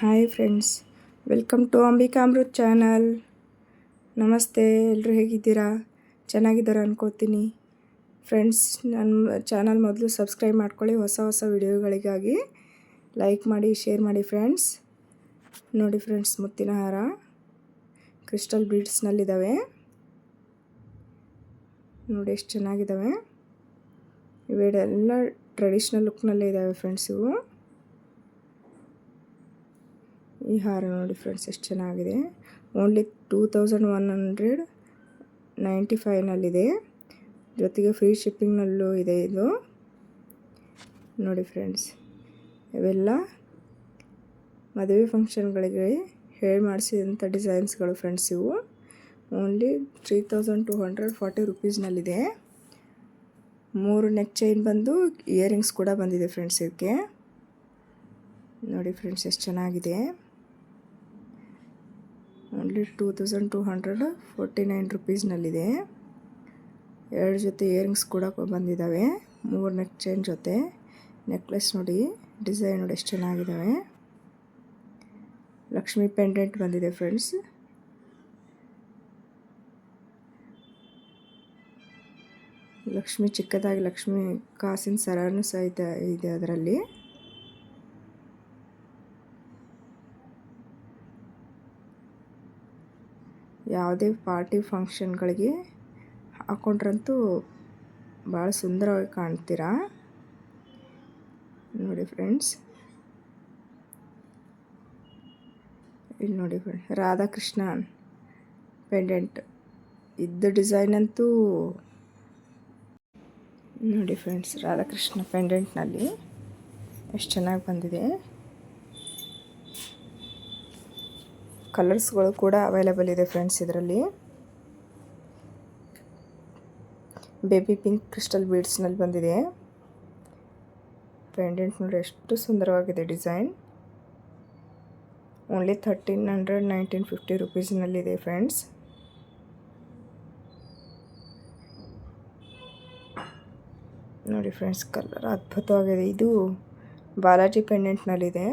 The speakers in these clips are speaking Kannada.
Hi friends, welcome to Ambikamrut channel. ನಮಸ್ತೆ ಎಲ್ಲರೂ ಹೇಗಿದ್ದೀರಾ? ಚೆನ್ನಾಗಿದ್ದಾರೆ ಅಂದ್ಕೊಳ್ತೀನಿ ಫ್ರೆಂಡ್ಸ್ ನನ್ನ ಚಾನಲ್ ಮೊದಲು ಸಬ್ಸ್ಕ್ರೈಬ್ ಮಾಡ್ಕೊಳ್ಳಿ, ಹೊಸ ಹೊಸ ವಿಡಿಯೋಗಳಿಗಾಗಿ ಲೈಕ್ ಮಾಡಿ, ಶೇರ್ ಮಾಡಿ ಫ್ರೆಂಡ್ಸ್. ನೋಡಿ ಫ್ರೆಂಡ್ಸ್, ಮುತ್ತಿನ ಹಾರ ಕ್ರಿಸ್ಟಲ್ ಬೀಡ್ಸ್ನಲ್ಲಿದ್ದಾವೆ. ನೋಡಿ ಎಷ್ಟು ಚೆನ್ನಾಗಿದ್ದಾವೆ. ಇವೆಲ್ಲ ಟ್ರೆಡಿಷ್ನಲ್ ಲುಕ್ನಲ್ಲೇ ಇದ್ದಾವೆ ಫ್ರೆಂಡ್ಸ್ ಇವು. ಈ ಹಾರ ನೋಡಿ ಫ್ರೆಂಡ್ಸ್ ಎಷ್ಟು ಚೆನ್ನಾಗಿದೆ. Only two thousand one hundred ninety ಫೈವ್ನಲ್ಲಿದೆ ಜೊತೆಗೆ ಫ್ರೀ ಶಿಪ್ಪಿಂಗ್ನಲ್ಲೂ ಇದೆ ಇದು. ನೋಡಿ ಫ್ರೆಂಡ್ಸ್, ಇವೆಲ್ಲ ಮದುವೆ ಫಂಕ್ಷನ್ಗಳಿಗೆ ಹೇಳಿ ಮಾಡಿಸಿದಂಥ ಡಿಸೈನ್ಸ್ಗಳು ಫ್ರೆಂಡ್ಸ್ ಇವು. Only three thousand two hundred forty ರುಪೀಸ್ನಲ್ಲಿದೆ ಮೂರು ನೆಕ್ ಚೈನ್ ಬಂದು ಇಯರಿಂಗ್ಸ್ ಕೂಡ ಬಂದಿದೆ ಫ್ರೆಂಡ್ಸ್ ಇದಕ್ಕೆ. ನೋಡಿ ಫ್ರೆಂಡ್ಸ್ ಎಷ್ಟು ಚೆನ್ನಾಗಿದೆ. Only two thousand two hundred forty nine ರುಪೀಸ್ನಲ್ಲಿದೆ. ಎರಡು ಜೊತೆ ಇಯರಿಂಗ್ಸ್ ಕೂಡ ಬಂದಿದ್ದಾವೆ. ಮೂರು ನೆಕ್ ಚೈನ್ ಜೊತೆ. ನೆಕ್ಲೆಸ್ ನೋಡಿ, ಡಿಸೈನ್ ನೋಡಿ ಎಷ್ಟು ಚೆನ್ನಾಗಿದ್ದಾವೆ. ಲಕ್ಷ್ಮಿ ಪೆಂಡೆಂಟ್ ಬಂದಿದೆ ಫ್ರೆಂಡ್ಸ್. ಲಕ್ಷ್ಮಿ ಚಿಕ್ಕದಾಗಿ ಲಕ್ಷ್ಮಿ ಕಾಸಿನ ಸರನೂ ಸಹಿತ ಇದೆ ಅದರಲ್ಲಿ. ಯಾವುದೇ ಪಾರ್ಟಿ ಫಂಕ್ಷನ್ಗಳಿಗೆ ಹಾಕೊಂಡ್ರಂತೂ ಭಾಳ ಸುಂದರವಾಗಿ ಕಾಣ್ತೀರಾ? ನೋಡಿ ಫ್ರೆಂಡ್ಸ್. ಇಲ್ಲಿ ನೋಡಿ ಫ್ರೆಂಡ್, ರಾಧಾಕೃಷ್ಣ ಪೆಂಡೆಂಟ್. ಇದ್ದ ಡಿಸೈನ್ ಅಂತೂ ನೋಡಿ ಫ್ರೆಂಡ್ಸ್, ರಾಧಾಕೃಷ್ಣ ಪೆಂಡೆಂಟ್ನಲ್ಲಿ. ಎಷ್ಟು ಚೆನ್ನಾಗಿ ಬಂದಿದೆ. ಕಲರ್ಸ್ಗಳು ಕೂಡ ಅವೈಲೇಬಲ್ ಇದೆ ಫ್ರೆಂಡ್ಸ್ ಇದರಲ್ಲಿ. ಬೇಬಿ ಪಿಂಕ್ ಕ್ರಿಸ್ಟಲ್ ಬೀಡ್ಸ್ನಲ್ಲಿ ಬಂದಿದೆ. ಪೆಂಡೆಂಟ್ ನೋಡಿ ಎಷ್ಟು ಸುಂದರವಾಗಿದೆ design only thirteen hundred nineteen fifty ರುಪೀಸ್ನಲ್ಲಿದೆ friends ನೋಡಿ ಫ್ರೆಂಡ್ಸ್ ಕಲರ್ ಅದ್ಭುತವಾಗಿದೆ. ಇದು ಬಾಲಾಜಿ ಪೆಂಡೆಂಟ್ನಲ್ಲಿದೆ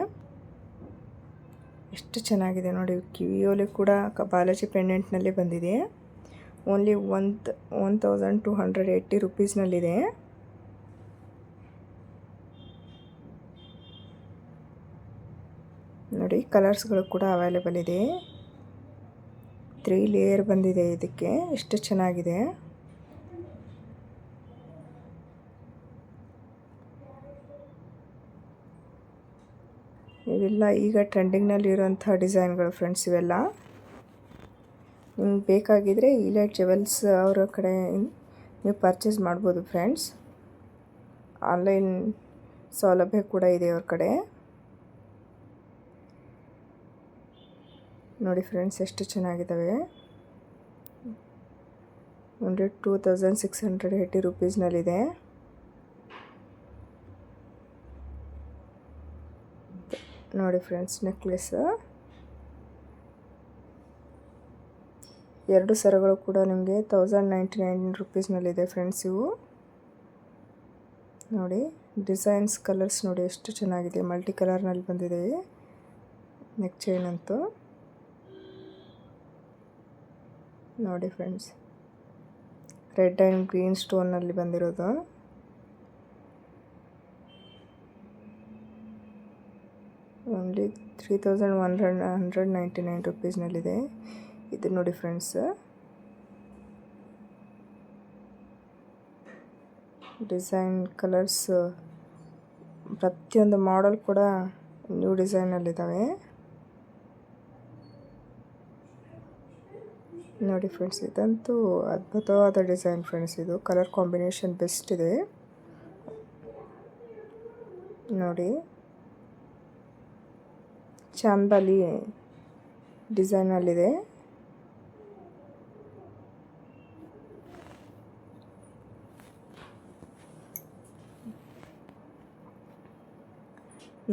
ಎಷ್ಟು ಚೆನ್ನಾಗಿದೆ ನೋಡಿ, ಕಿವಿಯೋಲೆ ಕೂಡ ಬಾಲಾಜಿ ಪೆಂಡೆಂಟ್ನಲ್ಲಿ ಬಂದಿದೆ. Only one one thousand two hundred eighty ರುಪೀಸ್ನಲ್ಲಿದೆ. ನೋಡಿ, ಕಲರ್ಸ್ಗಳು ಕೂಡ ಅವೈಲೇಬಲ್ ಇದೆ. ತ್ರೀ ಲೇಯರ್ ಬಂದಿದೆ ಇದಕ್ಕೆ. ಎಷ್ಟು ಚೆನ್ನಾಗಿದೆ. ಇವೆಲ್ಲ ಈಗ ಟ್ರೆಂಡಿಂಗ್ನಲ್ಲಿರುವಂಥ ಡಿಸೈನ್ಗಳು ಫ್ರೆಂಡ್ಸ್ ಇವೆಲ್ಲ. ನಿಮ್ಗೆ ಬೇಕಾಗಿದ್ದರೆ ಇಲೈಟ್ ಜೆವೆಲ್ಸ್ ಅವರ ಕಡೆ ನೀವು ಪರ್ಚೇಸ್ ಮಾಡ್ಬೋದು ಫ್ರೆಂಡ್ಸ್. ಆನ್ಲೈನ್ ಸೌಲಭ್ಯ ಕೂಡ ಇದೆ ಅವ್ರ ಕಡೆ. ನೋಡಿ ಫ್ರೆಂಡ್ಸ್, ಎಷ್ಟು ಚೆನ್ನಾಗಿದ್ದಾವೆ. ಒಂದು two thousand six hundred eighty ರುಪೀಸ್ನಲ್ಲಿದೆ. ನೋಡಿ ಫ್ರೆಂಡ್ಸ್ ನೆಕ್ಲೆಸ್ ಎರಡು ಸರಗಳು ಕೂಡ ನಿಮಗೆ ತೌಸಂಡ್ ನೈಂಟಿ ನೈನ್ ರುಪೀಸ್ನಲ್ಲಿದೆ ಫ್ರೆಂಡ್ಸ್ ಇವು. ನೋಡಿ ಡಿಸೈನ್ಸ್ ಕಲರ್ಸ್ ನೋಡಿ ಎಷ್ಟು ಚೆನ್ನಾಗಿದೆ. ಮಲ್ಟಿ ಕಲರ್ನಲ್ಲಿ ಬಂದಿದೆ ನೆಕ್ ಚೈನ್ ಅಂತೂ. ನೋಡಿ ಫ್ರೆಂಡ್ಸ್ ರೆಡ್ ಆ್ಯಂಡ್ ಗ್ರೀನ್ ಸ್ಟೋನ್ನಲ್ಲಿ ಬಂದಿರೋದು only three thousand one hundred hundred ninety nine ರುಪೀಸ್ನಲ್ಲಿದೆ ಇದು ನೋಡಿ ಫ್ರೆಂಡ್ಸ್ ಡಿಸೈನ್ ಕಲರ್ಸ್ ಪ್ರತಿಯೊಂದು ಮಾಡಲ್ ಕೂಡ ನ್ಯೂ ಡಿಸೈನಲ್ಲಿದ್ದಾವೆ ನೋಡಿ ಫ್ರೆಂಡ್ಸ್ ಇದಂತೂ ಅದ್ಭುತವಾದ ಡಿಸೈನ್ ಫ್ರೆಂಡ್ಸ್ ಇದು. ಕಲರ್ ಕಾಂಬಿನೇಷನ್ ಬೆಸ್ಟ್ ಇದೆ. ನೋಡಿ. ಚಾಂಬಲಿ ಡಿಸೈನಲ್ಲಿದೆ.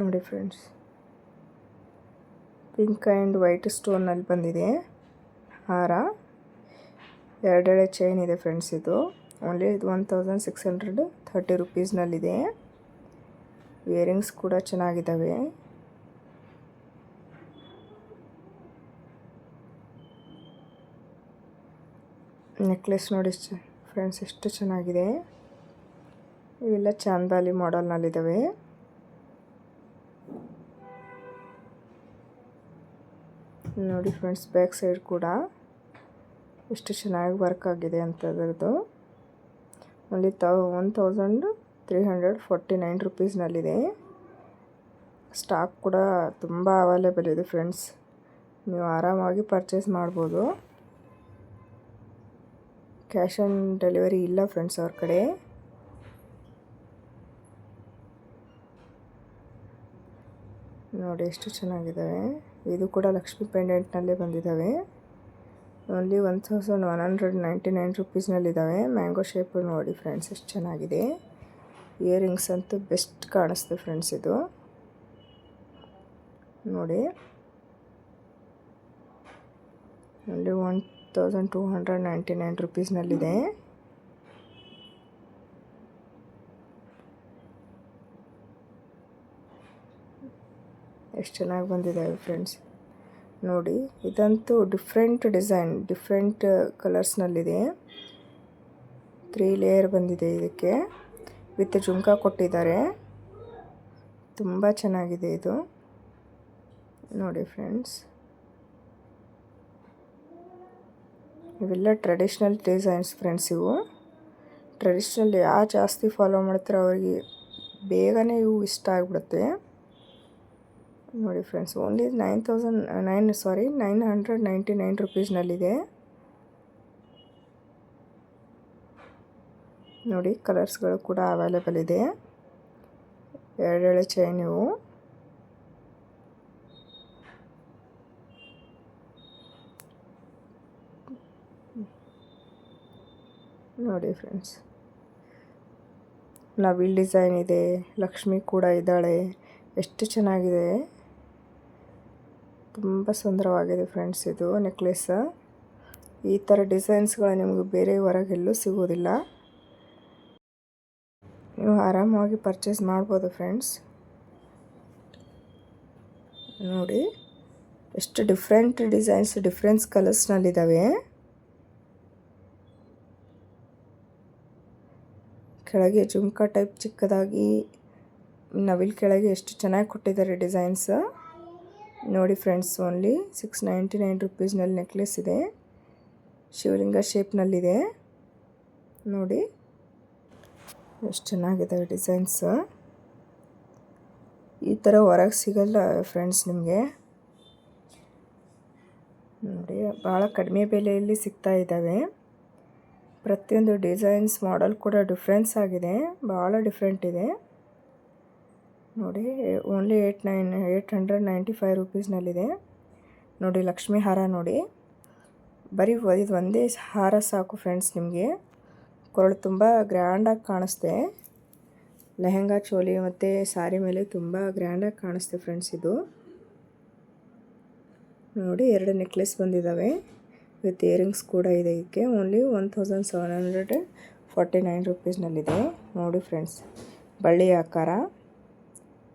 ನೋಡಿ ಫ್ರೆಂಡ್ಸ್, ಪಿಂಕ್ ಆ್ಯಂಡ್ ವೈಟ್ ಸ್ಟೋನಲ್ಲಿ ಬಂದಿದೆ ಹಾರ. ಎರಡೆರಡೆ ಚೈನ್ ಇದೆ ಫ್ರೆಂಡ್ಸ್ ಇದು. ಓನ್ಲಿ ಇದು one thousand six hundred thirty ರುಪೀಸ್ನಲ್ಲಿದೆ earrings ಕೂಡ ಚೆನ್ನಾಗಿದ್ದಾವೆ. ನೆಕ್ಲೆಸ್ ನೋಡಿ ಫ್ರೆಂಡ್ಸ್ ಎಷ್ಟು ಚೆನ್ನಾಗಿದೆ. ಇವೆಲ್ಲ ಚಾಂದಾಲಿ ಮಾಡಲ್ನಲ್ಲಿದ್ದಾವೆ. ನೋಡಿ ಫ್ರೆಂಡ್ಸ್ ಬ್ಯಾಕ್ ಸೈಡ್ ಕೂಡ ಎಷ್ಟು ಚೆನ್ನಾಗಿ ವರ್ಕ್ ಆಗಿದೆ ಅಂತದ್ರದ್ದು. ಅಲ್ಲಿ thou one thousand three hundred forty nine ರುಪೀಸ್ನಲ್ಲಿದೆ. Stock ಕೂಡ ತುಂಬ ಅವೈಲೇಬಲ್ ಇದೆ ಫ್ರೆಂಡ್ಸ್. ನೀವು ಆರಾಮಾಗಿ ಪರ್ಚೇಸ್ ಮಾಡ್ಬೋದು. ಕ್ಯಾಶ್ ಆನ್ ಡೆಲಿವರಿ ಇಲ್ಲ ಫ್ರೆಂಡ್ಸ್ ಅವ್ರ ಕಡೆ. ನೋಡಿ ಎಷ್ಟು ಚೆನ್ನಾಗಿದ್ದಾವೆ. ಇದು ಕೂಡ ಲಕ್ಷ್ಮಿ ಪೆಂಡೆಂಟ್ನಲ್ಲೇ ಬಂದಿದ್ದಾವೆ. Only one thousand one hundred ninety nine ರುಪೀಸ್ನಲ್ಲಿದ್ದಾವೆ. Mango shape ನೋಡಿ ಫ್ರೆಂಡ್ಸ್ ಎಷ್ಟು ಚೆನ್ನಾಗಿದೆ. ಇಯರಿಂಗ್ಸ್ ಅಂತೂ ಬೆಸ್ಟ್ ಕಾಣಿಸ್ತು ಫ್ರೆಂಡ್ಸ್ ಇದು. ನೋಡಿ. ಅಲ್ಲಿ one thousand two hundred ninety nine ರುಪೀಸ್ನಲ್ಲಿದೆ. ಎಷ್ಟು ಚೆನ್ನಾಗಿ ಬಂದಿದ್ದಾವೆ ಫ್ರೆಂಡ್ಸ್. ನೋಡಿ, ಇದಂತೂ ಡಿಫ್ರೆಂಟ್ ಡಿಸೈನ್, ಡಿಫ್ರೆಂಟ್ ಕಲರ್ಸ್ನಲ್ಲಿದೆ. ತ್ರೀ ಲೇಯರ್ ಬಂದಿದೆ ಇದಕ್ಕೆ. ವಿತ್ ಜುಮ್ಕಾ ಕೊಟ್ಟಿದ್ದಾರೆ. ತುಂಬ ಚೆನ್ನಾಗಿದೆ ಇದು. ನೋಡಿ ಫ್ರೆಂಡ್ಸ್. ಇವೆಲ್ಲ ಟ್ರೆಡಿಷ್ನಲ್ ಡಿಸೈನ್ಸ್ ಫ್ರೆಂಡ್ಸ್ ಇವು. ಟ್ರೆಡಿಷ್ನಲ್ ಯಾರು ಜಾಸ್ತಿ ಫಾಲೋ ಮಾಡ್ತಾರೆ ಅವರಿಗೆ ಬೇಗನೆ ಇವು ಇಷ್ಟ ಆಗಿಬಿಡುತ್ತೆ. ನೋಡಿ friends only nine thousand nine sorry nine hundred ninety nine ರುಪೀಸ್ನಲ್ಲಿದೆ ನೋಡಿ ಕಲರ್ಸ್ಗಳು ಕೂಡ ಅವೈಲೇಬಲ್ ಇದೆ. ಎರಡೆರಡು ಚೈನ್ ಇವು. ನೋಡಿ ಫ್ರೆಂಡ್ಸ್. ನವಿಲ್ ಡಿಸೈನ್ ಇದೆ, ಲಕ್ಷ್ಮಿ ಕೂಡ ಇದ್ದಾಳೆ, ಎಷ್ಟು ಚೆನ್ನಾಗಿದೆ. ತುಂಬ ಸುಂದರವಾಗಿದೆ ಫ್ರೆಂಡ್ಸ್ ಇದು ನೆಕ್ಲೆಸ್. ಈ ಥರ ಡಿಸೈನ್ಸ್ಗಳು ನಿಮಗೆ ಬೇರೆ ಹೊರಗೆಲ್ಲೂ ಸಿಗೋದಿಲ್ಲ. ನೀವು ಆರಾಮವಾಗಿ ಪರ್ಚೇಸ್ ಮಾಡ್ಬೋದು ಫ್ರೆಂಡ್ಸ್. ನೋಡಿ, ಎಷ್ಟು ಡಿಫ್ರೆಂಟ್ ಡಿಸೈನ್ಸ್ ಡಿಫ್ರೆನ್ಸ್ ಕಲರ್ಸ್ನಲ್ಲಿದ್ದಾವೆ. ಕೆಳಗೆ ಜುಮ್ಕಾ ಟೈಪ್ ಚಿಕ್ಕದಾಗಿ ನವಿಲ್ ಕೆಳಗೆ ಎಷ್ಟು ಚೆನ್ನಾಗಿ ಕೊಟ್ಟಿದ್ದಾರೆ ಡಿಸೈನ್ಸ್. ನೋಡಿ friends, only six ninety nine ರುಪೀಸ್ನಲ್ಲಿ necklace ಇದೆ. ಶಿವಲಿಂಗ ಶೇಪ್ನಲ್ಲಿದೆ ನೋಡಿ ಎಷ್ಟು ಚೆನ್ನಾಗಿದ್ದಾವೆ ಡಿಸೈನ್ಸ್. ಈ ಥರ ಹೊರಗೆ ಸಿಗಲ್ಲ ಫ್ರೆಂಡ್ಸ್ ನಿಮಗೆ. ನೋಡಿ ಭಾಳ ಕಡಿಮೆ ಬೆಲೆಯಲ್ಲಿ ಸಿಗ್ತಾ ಇದ್ದಾವೆ. ಪ್ರತಿಯೊಂದು ಡಿಸೈನ್ಸ್ ಮಾಡಲ್ ಕೂಡ ಡಿಫ್ರೆನ್ಸ್ ಆಗಿದೆ. ಭಾಳ ಡಿಫ್ರೆಂಟ್ ಇದೆ. ನೋಡಿ only eight nine eight hundred ninety five ರುಪೀಸ್ನಲ್ಲಿದೆ ನೋಡಿ, ಲಕ್ಷ್ಮಿ ಹಾರ ನೋಡಿ. ಬರೀ ಇದು ಒಂದೇ ಹಾರ ಸಾಕು ಫ್ರೆಂಡ್ಸ್ ನಿಮಗೆ. ಕೊರಳು ತುಂಬ ಗ್ರ್ಯಾಂಡಾಗಿ ಕಾಣಿಸ್ತೆ. ಲೆಹೆಂಗಾ ಚೋಲಿ ಮತ್ತು ಸಾರಿ ಮೇಲೆ ತುಂಬ ಗ್ರ್ಯಾಂಡಾಗಿ ಕಾಣಿಸ್ತೆ ಫ್ರೆಂಡ್ಸ್ ಇದು. ನೋಡಿ, ಎರಡು ನೆಕ್ಲೆಸ್ ಬಂದಿದ್ದಾವೆ ವಿತ್ ಇಯರಿಂಗ್ಸ್ ಕೂಡ ಇದೆ ಇದಕ್ಕೆ. Only one thousand seven hundred forty nine ರುಪೀಸ್ನಲ್ಲಿದೆ ನೋಡಿ ಫ್ರೆಂಡ್ಸ್ ಬಳ್ಳಿ ಆಕಾರ,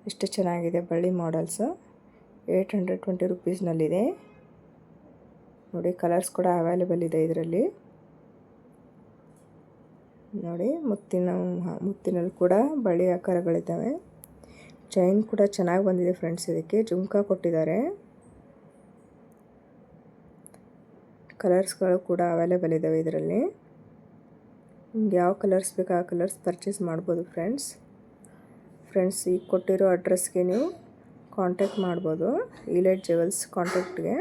ಎಷ್ಟು ಚೆನ್ನಾಗಿದೆ ಬಳ್ಳಿ ಮಾಡಲ್ಸ್ ಏಯ್ಟ್ ಹಂಡ್ರೆಡ್ ಟ್ವೆಂಟಿ ರುಪೀಸ್ನಲ್ಲಿದೆ ನೋಡಿ ಕಲರ್ಸ್ ಕೂಡ ಅವೈಲೇಬಲ್ ಇದೆ ಇದರಲ್ಲಿ. ನೋಡಿ ಮುತ್ತಿನ ಮುತ್ತಿನಲ್ಲಿ ಕೂಡ ಬಳ್ಳಿ ಆಕಾರಗಳಿದ್ದಾವೆ. ಚೈನ್ ಕೂಡ ಚೆನ್ನಾಗಿ ಬಂದಿದೆ ಫ್ರೆಂಡ್ಸ್ ಇದಕ್ಕೆ. ಜುಮ್ಕಾ ಕೊಟ್ಟಿದ್ದಾರೆ. ಕಲರ್ಸ್ಗಳು ಕೂಡ ಅವೈಲೇಬಲ್ ಇದ್ದಾವೆ ಇದರಲ್ಲಿ. ನಿಮ್ಗೆ ಯಾವ ಕಲರ್ಸ್ ಬೇಕು ಆ ಕಲರ್ಸ್ ಪರ್ಚೇಸ್ ಮಾಡ್ಬೋದು ಫ್ರೆಂಡ್ಸ್ ಫ್ರೆಂಡ್ಸ್ ಈಗ ಕೊಟ್ಟಿರೋ ಅಡ್ರೆಸ್ಗೆ ನೀವು ಕಾಂಟ್ಯಾಕ್ಟ್ ಮಾಡ್ಬೋದು. ಇಲೈಟ್ ಜೆವೆಲ್ಸ್ ಕಾಂಟ್ಯಾಕ್ಟ್ಗೆ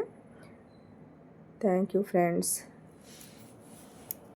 ಥ್ಯಾಂಕ್ ಯು ಫ್ರೆಂಡ್ಸ್